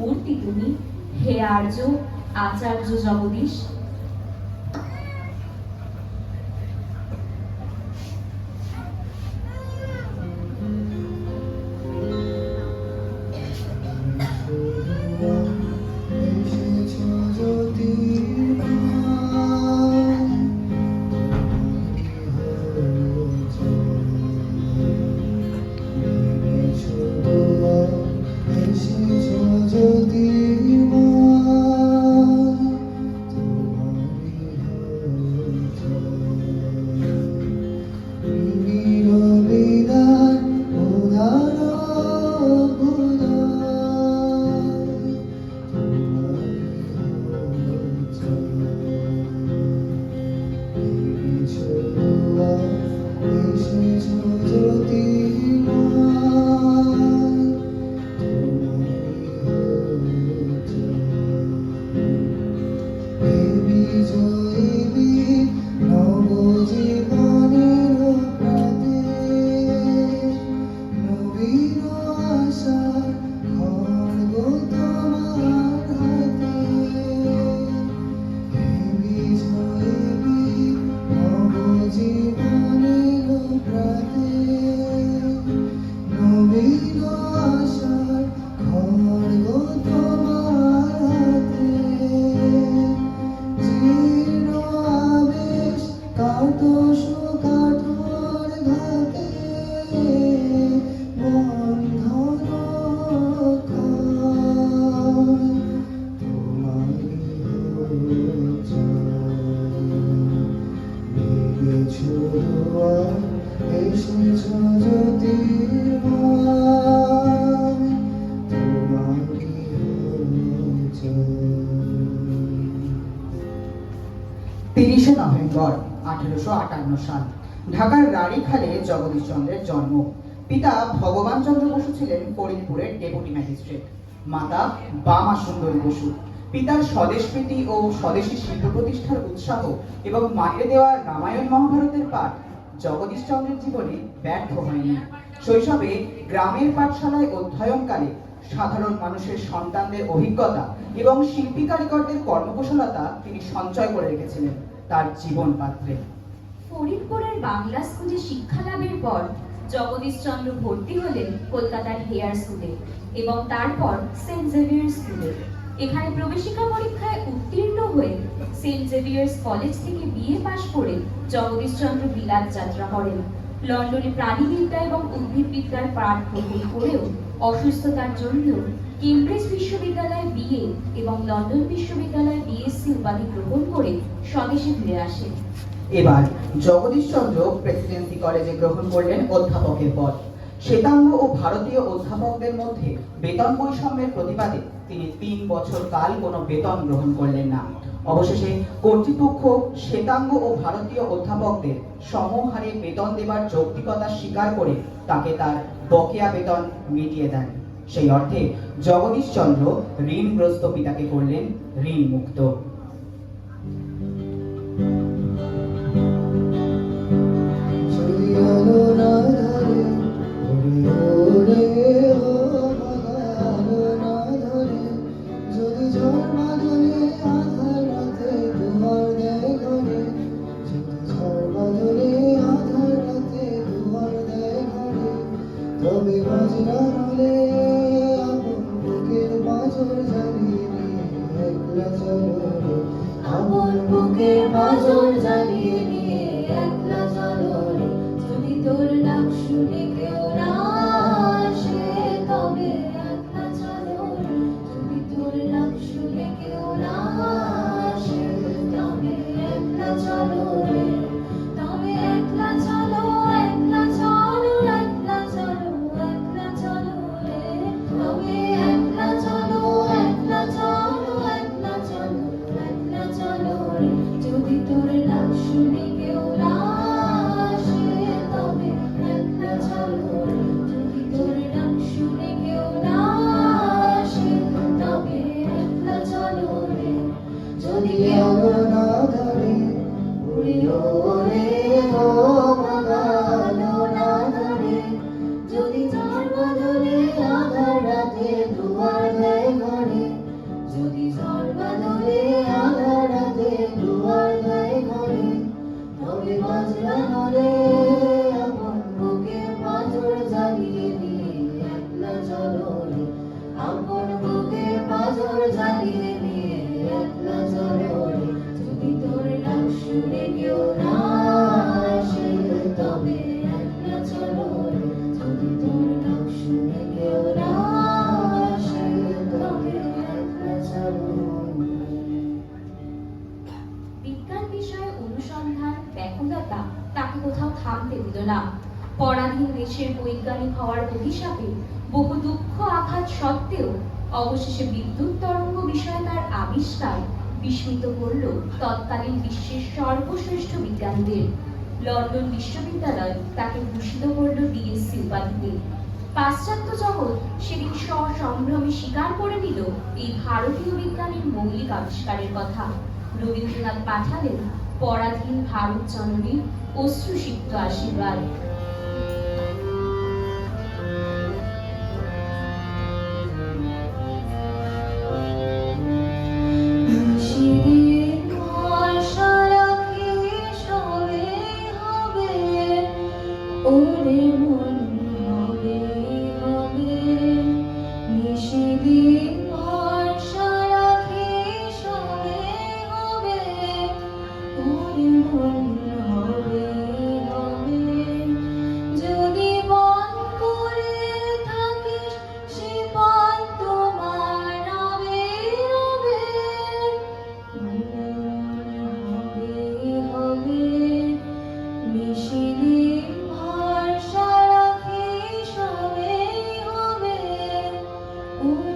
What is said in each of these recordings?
মূর্তি তুমি হে আর্য আচার্য জগদীশ। নভেম্বর, আঠেরোশো আটান্ন সাল। ঢাকার রানীখালে জগদীশ চন্দ্রের জন্ম। পিতা ভগবান চন্দ্র বসু ছিলেন ফরিদপুরের ডেপুটি ম্যাজিস্ট্রেট। মাতা বামা সুন্দরী বসু। পিতার স্বদেশপ্রীতি ও স্বদেশী শিল্প প্রতিষ্ঠার উৎসাহ এবং মাকে দেওয়া রামায়ণ মহাভারতের পাঠ জগদীশ চন্দ্রের জীবনে ব্যর্থ হয়নি। শৈশবে গ্রামের পাঠশালায় অধ্যয়নকালে সাধারণ মানুষের সন্তানদের অভিজ্ঞতা এবং শিল্পী কারিগরদের কর্মকুশলতা তিনি সঞ্চয় করে রেখেছিলেন। তার জীবন পাত্রে ফরিদপুরের বাংলা স্কুলে শিক্ষা লাভের পর জগদীশচন্দ্র ভর্তি হলেন কলকাতার হেয়ার স্কুলে এবং তারপর সেন্ট জেভিয়ার স্কুলে। এখানে প্রবেশিকা পরীক্ষায় উত্তীর্ণ হয়ে সেন্ট জেভিয়ার্স কলেজ থেকে বিএ পাশ করে জগদীশচন্দ্র বিলাত যাত্রা করেন। লন্ডনে প্রাণীবিদ্যা এবং উদ্ভিদবিদ্যার পাঠ গ্রহণ করেও অসুস্থতার জন্য কেমব্রিজ বিশ্ববিদ্যালয়ে বিএ এবং লন্ডন বিশ্ববিদ্যালয়ে বিএসসি উপাধি গ্রহণ করে স্বদেশে ফিরে আসেন এবার জগদীশচন্দ্র প্রেসিডেন্সি কলেজে গ্রহণ করলেন অধ্যাপকের পদ। শ্বেতাঙ্গ ও ভারতীয় অধ্যাপকদের মধ্যে বেতন বৈষম্যের প্রতিবাদে তিনি তিন বছর কাল কোনো বেতন গ্রহণ করলেন না। অবশেষে কর্তৃপক্ষ শ্বেতাঙ্গ ও ভারতীয় অধ্যাপকদের সমহারে বেতন দেবার যৌক্তিকতা স্বীকার করে তাকে তার বকেয়া বেতন মিটিয়ে দেন। সেই অর্থে জগদীশচন্দ্র ঋণগ্রস্ত পিতাকে করলেন ঋণ বিশ্বের বৈজ্ঞানিক হওয়ার অভিশাপে বহু দুঃখ আঘাত সত্ত্বেও অবশেষে বিদ্যুৎ তরঙ্গ বিষয়ে তার আবিষ্কার বিস্মিত করল তৎকালীন বিশ্বের সর্বশ্রেষ্ঠ বিজ্ঞানীদের। লন্ডন বিশ্ববিদ্যালয় তাকে ভূষিত করল ডিএসসি উপাধিতে পাশ্চাত্য জগৎ সেদিন সসম্ভ্রমে স্বীকার করে নিল এই ভারতীয় বিজ্ঞানীর মৌলিক আবিষ্কারের কথা। রবীন্দ্রনাথ পাঠালেন পরাধীন ভারত জননীর অশ্রুসিক্ত আশীর্বাদ। নিশিদিন ভরসা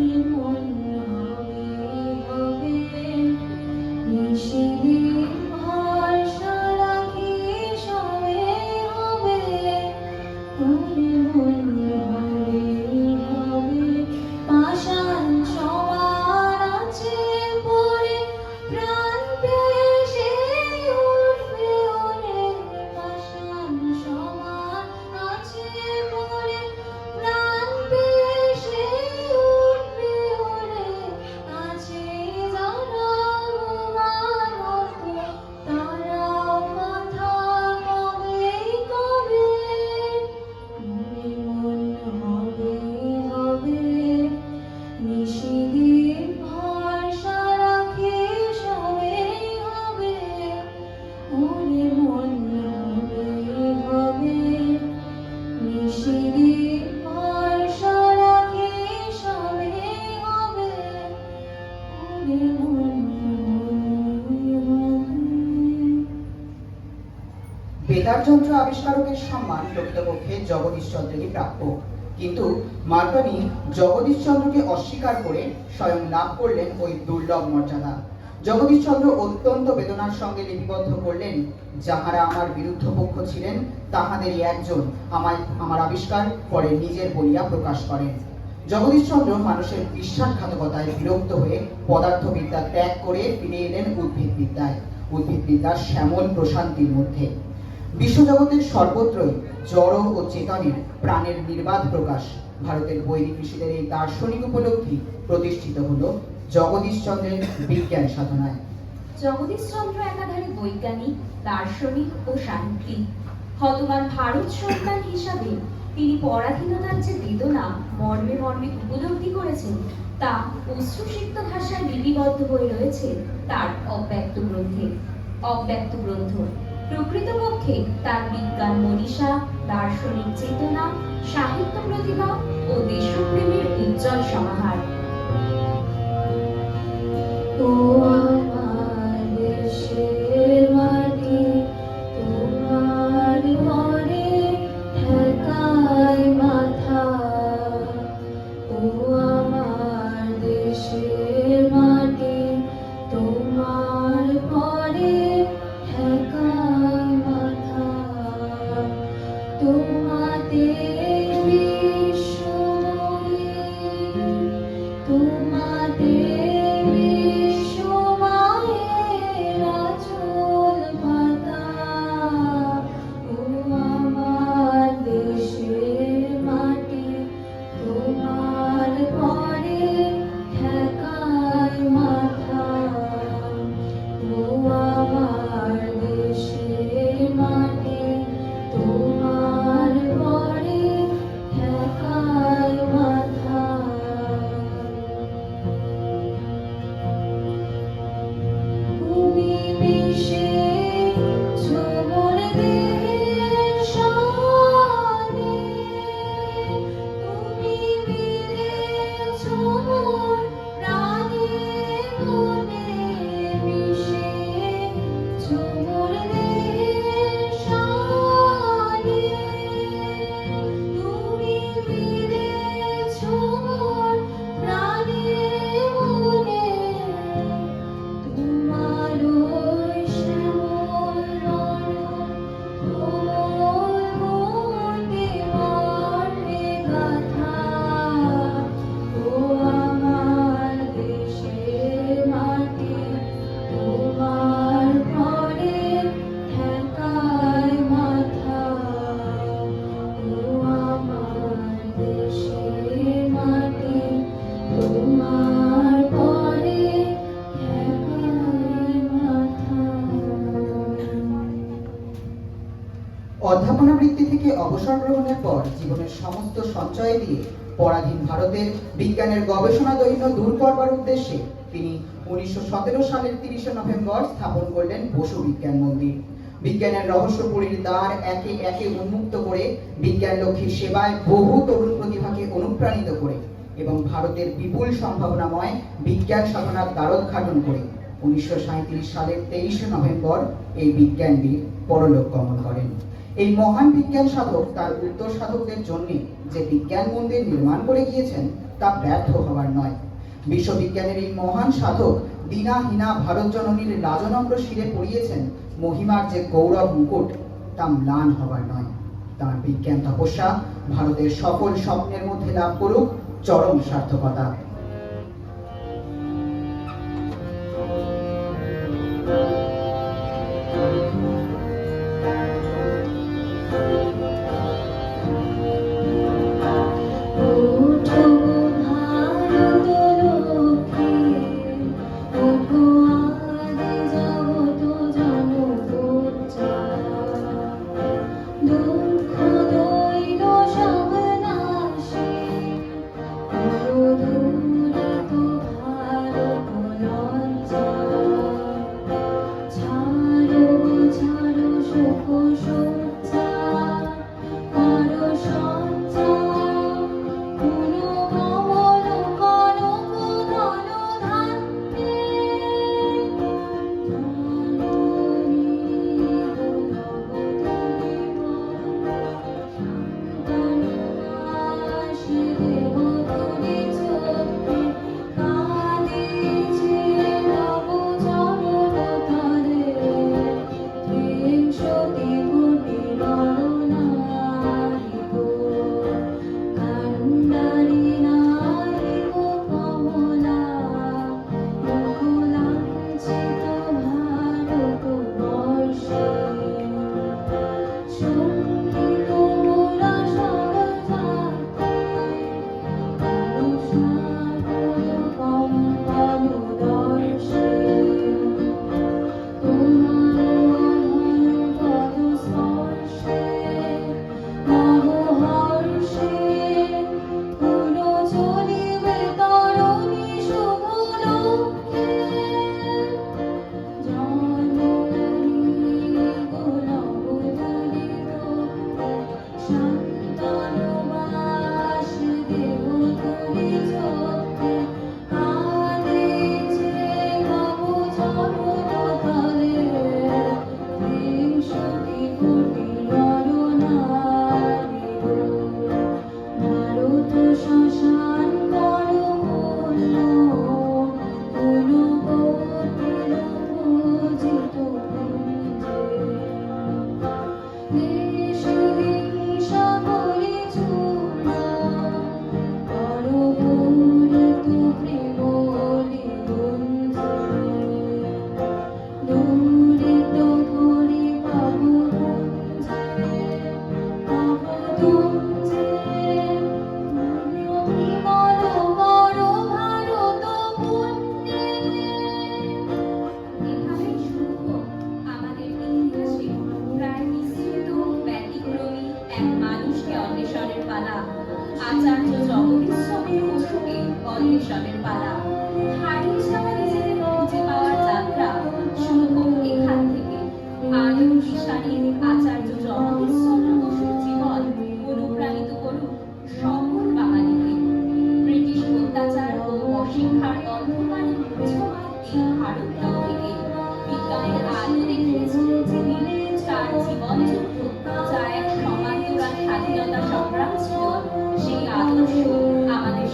in one বেতার যন্ত্র আবিষ্কারকের সম্মান প্রকৃতপক্ষে প্রাপ্য। কিন্তু জগদীশচন্দ্রকে অস্বীকার করে স্বয়ং লাভ করলেন ওই দুর্লভ মর্যাদা। জগদীশচন্দ্র অত্যন্ত বেদনার সঙ্গে লিপিবদ্ধ করলেন, যাহারা আমার বিরুদ্ধ পক্ষ ছিলেন, তাহাদেরই একজন আমার আবিষ্কার পরে নিজের বলিয়া প্রকাশ করেন। জগদীশচন্দ্র মানুষের বিশ্বাসঘাতকতায় বিরক্ত হয়ে পদার্থবিদ্যা ত্যাগ করে ফিরে এলেন উদ্ভিদবিদ্যায়। উদ্ভিদবিদ্যার শ্যামল প্রশান্তির মধ্যে। বিশ্বজগতের সর্বত্রই জড় ও চেতনের প্রাণের নির্বাধ প্রকাশ। ভারতের বৈদিক ঋষিদের এই দার্শনিক উপলব্ধি প্রতিষ্ঠিত হলো জগদীশচন্দ্রের বিজ্ঞান সাধনায়। জগদীশচন্দ্র একাধারে বৈজ্ঞানিক, দার্শনিক ও সাহিত্যিক। হতমান ভারত সন্তান হিসাবে তিনি পরাধীনতার যে বেদনা মর্মে মর্মে উপলব্ধি করেছেন, তা অশ্রুসিক্ত ভাষায় লিপিবদ্ধ হয়ে রয়েছে তার অব্যক্ত গ্রন্থে। অব্যক্ত গ্রন্থ। প্রকৃতপক্ষে তার বিজ্ঞান মনীষা, দার্শনিক চেতনা, সাহিত্য প্রতিভা ও দেশপ্রেমের উজ্জ্বল সমাহার। অবসর গ্রহণের পর জীবনের সমস্ত সঞ্চয় দিয়ে পরাধীন ভারতের বিজ্ঞানের গবেষণা দৈন্য দূর করবার উদ্দেশ্যে তিনি উনিশশো সতেরো সালের তিরিশে নভেম্বর স্থাপন করলেন বসু বিজ্ঞান মন্দির। বিজ্ঞানের রহস্যপুরীর দ্বার একে একে উন্মুক্ত করে বিজ্ঞান লক্ষ্মীর সেবায় বহু তরুণ প্রতিভাকে অনুপ্রাণিত করে এবং ভারতের বিপুল সম্ভাবনাময় বিজ্ঞান সাধনার দ্বারোদ্ঘাটন করে। উনিশশো সাঁইত্রিশ সালের তেইশে নভেম্বর এই বিজ্ঞানবীর পরলোক গমন করেন। এই মহান বিজ্ঞান সাধক তার উত্তর সাধকদের জন্য যে বিজ্ঞান মন্দির নির্মাণ করে গিয়েছেন, তা ব্যর্থ হওয়ার নয়। বিশ্ববিজ্ঞানের এই মহান সাধক দিনাহীনা ভারত জননীর রাজনম্র শিরে পড়িয়েছেন, মহিমার যে গৌরব মুকুট, তা ম্লান হবার নয়। তার বিজ্ঞান তপস্যা ভারতের সকল স্বপ্নের মধ্যে লাভ করুক চরম সার্থকতা। ওঠো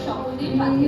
সকলের পাথে